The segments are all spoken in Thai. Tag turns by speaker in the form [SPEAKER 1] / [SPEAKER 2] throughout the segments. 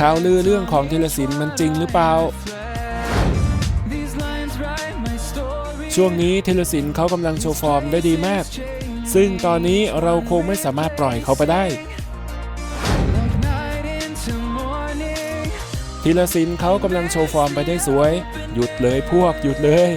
[SPEAKER 1] ข่าวลือเรื่องของธีรศิลป์มันจริงหรือเปล่า ช่วงนี้ธีรศิลป์เขากำลังโชว์ฟอร์มได้ดีมาก ซึ่งตอนนี้เราคงไม่สามารถปล่อยเขาไปได้ธีรศิลป์เขากำลังโชว์ฟอร์มไปได้สวย หยุดเลยพวกหยุดเลย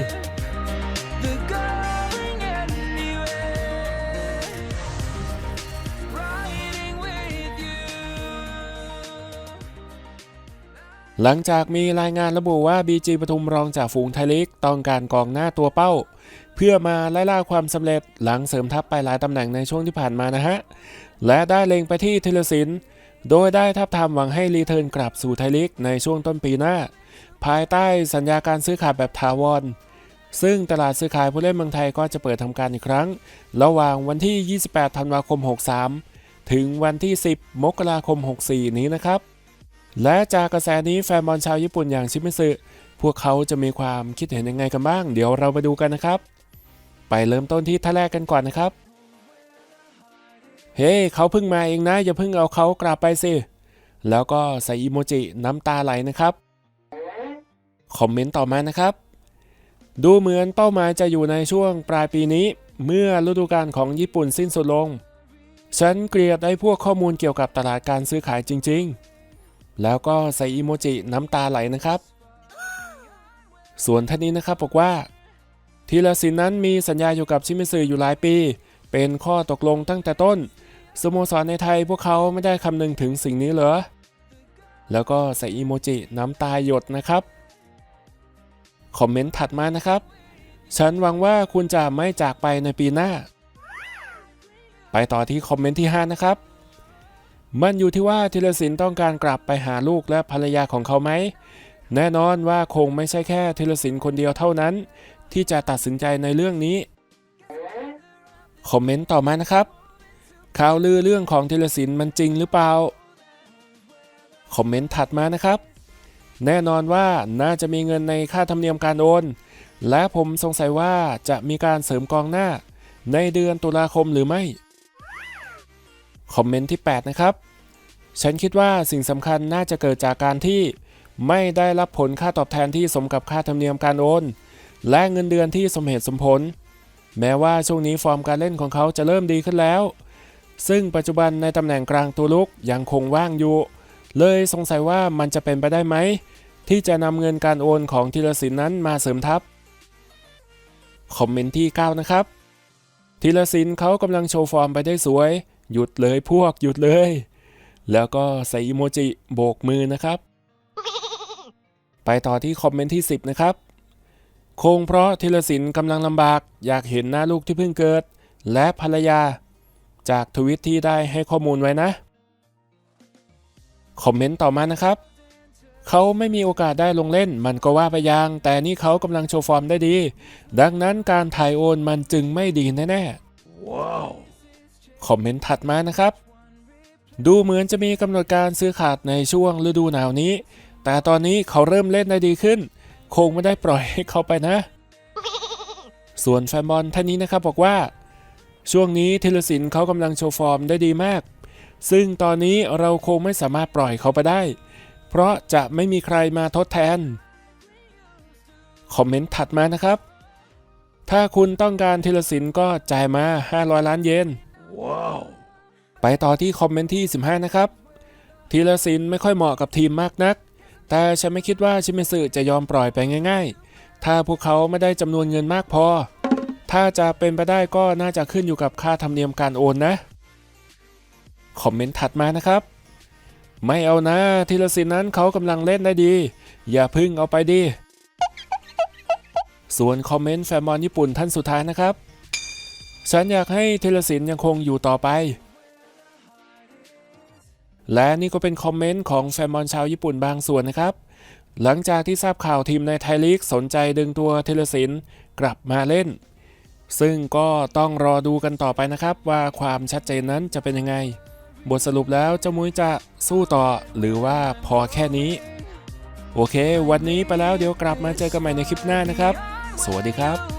[SPEAKER 1] หลังจากมีรายงานระบุว่า BG ปทุมรองจากฝูงไทยลีกต้องการกองหน้าตัวเป้า เพื่อมาไล่ล่าความสำเร็จหลังเสริมทัพไปหลายตำแหน่งในช่วงที่ผ่านมานะฮะ และได้เล็งไปที่ธีรศิลป์โดยได้ทับทามหวังให้รีเทิร์นกลับสู่ไทยลีกในช่วงต้นปีหน้า ภายใต้สัญญาการซื้อขาดแบบถาวร ซึ่งตลาดซื้อขายผู้เล่นเมืองไทยก็จะเปิดทำการอีกครั้ง ระหว่างวันที่ 28 ธันวาคม 63 ถึงวันที่ 10 มกราคม 64 นี้นะครับ และจากกระแสนี้แฟนบอลชาวญี่ปุ่นอย่างชิมิสึพวกเขาจะมีความคิดเห็นยังไงกันบ้าง เดี๋ยวเราไปดูกันนะครับ ไปเริ่มต้นที่ท่าแรกกันก่อนนะครับ เฮ้ hey, เขาเพิ่งมาเองนะ อย่าเพิ่งเอาเขากลับไปสิ แล้วก็ใส่อีโมจิน้ำตาไหลนะครับ คอมเมนต์ต่อมานะครับ ดูเหมือนเป้าหมายจะอยู่ในช่วงปลายปีนี้ เมื่อฤดูกาลของญี่ปุ่นสิ้นสุดลง ฉันเกลียดไอ้พวกข้อมูลเกี่ยวกับตลาดการซื้อขายจริง ๆ แล้วก็ใส่อีโมจิน้ำตาไหลนะครับ ส่วนท่านนี้นะครับบอกว่าทีละสินนั้นมีสัญญาอยู่กับชิมิสึอยู่หลายปี เป็นข้อตกลงตั้งแต่ต้นสโมสรในไทยพวกเขาไม่ได้คำนึงถึงสิ่งนี้เหรอ แล้วก็ใส่อีโมจิน้ำตาหยดนะครับ คอมเมนต์ถัดมานะครับ ฉันหวังว่าคุณจะไม่จากไปในปีหน้า ไปต่อที่คอมเมนต์ที่ 5 นะครับ มันอยู่ที่ว่าธีรศิลป์ต้องการกลับไปหาลูกและภรรยาของเขาไหม แน่นอนว่าคงไม่ใช่แค่ธีรศิลป์คนเดียวเท่านั้น ที่จะตัดสินใจในเรื่องนี้ คอมเมนต์ต่อมานะครับ ข่าวลือเรื่องของธีรศิลป์มันจริงหรือเปล่า คอมเมนต์ถัดมานะครับ แน่นอนว่าน่าจะมีเงินในค่าธรรมเนียมการโอน และผมสงสัยว่าจะมีการเสริมกองหน้า ในเดือนตุลาคมหรือไม่ คอมเมนต์ที่ 8 นะครับ ฉันคิดว่าสิ่งสำคัญน่าจะเกิดจากการที่ไม่ได้รับผลค่าตอบแทนที่สมกับค่าธรรมเนียมการโอน และเงินเดือนที่สมเหตุสมผล แม้ว่าช่วงนี้ฟอร์มการเล่นของเขาจะเริ่มดีขึ้นแล้ว ซึ่งปัจจุบันในตำแหน่งกลางตัวลุกยังคงว่างอยู่ เลยสงสัยว่ามันจะเป็นไปได้ไหม ที่จะนำเงินการโอนของธีรศิลป์นั้นมาเสริมทัพคอมเมนต์ที่ 9 นะครับธีรศิลป์เขากำลังโชว์ฟอร์มไปได้สวย หยุดเลยพวกหยุดเลย แล้วก็ใส่อีโมจิโบกมือนะครับ ไปต่อที่คอมเมนต์ที่ 10 นะครับ คงเพราะธีรศิลป์กำลังลำบาก อยากเห็นหน้าลูกที่เพิ่งเกิด และภรรยา จากทวิตที่ได้ให้ข้อมูลไว้นะ คอมเมนต์ต่อมานะครับเขาไม่มีโอกาสได้ลงเล่น มันก็ว่าไปยาง แต่นี่เขากำลังโชว์ฟอร์มได้ดี ดังนั้นการถ่ายโอนมันจึงไม่ดีแน่ๆว้าว คอมเมนต์ถัดมานะครับ ดูเหมือนจะมีกำหนดการซื้อขาดในช่วงฤดูหนาวนี้ แต่ตอนนี้เขาเริ่มเล่นได้ดีขึ้น คงไม่ได้ปล่อยให้เขาไปนะ ส่วนแฟนบอลท่านนี้นะครับบอกว่า ช่วงนี้ธีรศิลป์เขากำลังโชว์ฟอร์มได้ดีมาก ซึ่งตอนนี้เราคงไม่สามารถปล่อยเขาไปได้ เพราะจะไม่มีใครมาทดแทนคอมเมนต์ถัดมานะครับ ถ้าคุณต้องการธีรศิลป์ก็จ่ายมา 500 ล้านเยน ว้าว ไปต่อที่คอมเมนต์ที่ 15 นะครับธีรศิลป์ไม่ค่อยเหมาะกับทีมมากนัก แต่ฉันไม่คิดว่าชิเมสึจะยอมปล่อยไปง่าย ๆ ถ้าพวกเขาไม่ได้จำนวนเงินมากพอ ถ้าจะเป็นไปได้ก็น่าจะขึ้นอยู่กับค่าธรรมเนียมการโอนนะ คอมเมนต์ถัดมานะครับ ไม่เอานะธีรศิลป์นั้นเขากำลังเล่นได้ดี อย่าพึ่งเอาไปดิส่วนคอมเมนต์แฟนบอลญี่ปุ่นท่านสุดท้ายนะครับ ฉันอยากให้ธีรศิลป์ยังคงอยู่ต่อไป และนี่ก็เป็นคอมเมนต์ของแฟนบอลชาวญี่ปุ่นบางส่วนนะครับ หลังจากที่ทราบข่าวทีมในไทยลีกสนใจดึงตัวธีรศิลป์กลับมาเล่น ซึ่งก็ต้องรอดูกันต่อไปนะครับ ว่าความชัดเจนนั้นจะเป็นยังไง บทสรุปแล้วเจ้ามุ้ยจะสู้ต่อหรือว่าพอแค่นี้ โอเค วันนี้ไปแล้วเดี๋ยวกลับมาเจอกันใหม่ในคลิปหน้านะครับ สวัสดีครับ